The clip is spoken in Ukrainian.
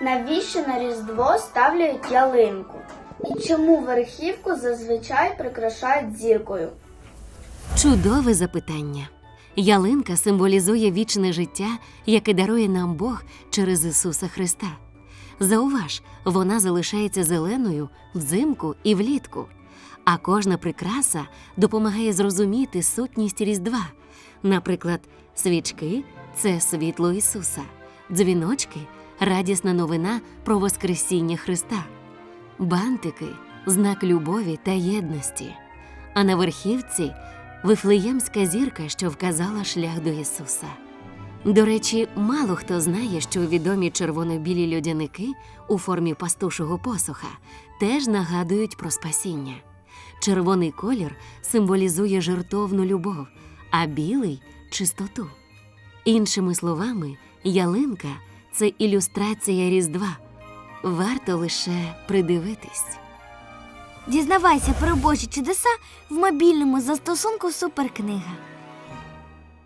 Навіщо на Різдво ставлять ялинку? І чому верхівку зазвичай прикрашають зіркою? Чудове запитання. Ялинка символізує вічне життя, яке дарує нам Бог через Ісуса Христа. Зауваж, вона залишається зеленою взимку і влітку, а кожна прикраса допомагає зрозуміти сутність Різдва. Наприклад, свічки це світло Ісуса, дзвіночки радісна новина про Воскресіння Христа, бантики знак любові та єдності. А на верхівці Вифлеємська зірка, що вказала шлях до Ісуса. До речі, мало хто знає, що відомі червоно-білі льодяники у формі пастушого посоха теж нагадують про спасіння. Червоний колір символізує жертовну любов, а білий чистоту. Іншими словами, ялинка це ілюстрація Різдва. Варто лише придивитись. Дізнавайся про Божі чудеса в мобільному застосунку Суперкнига.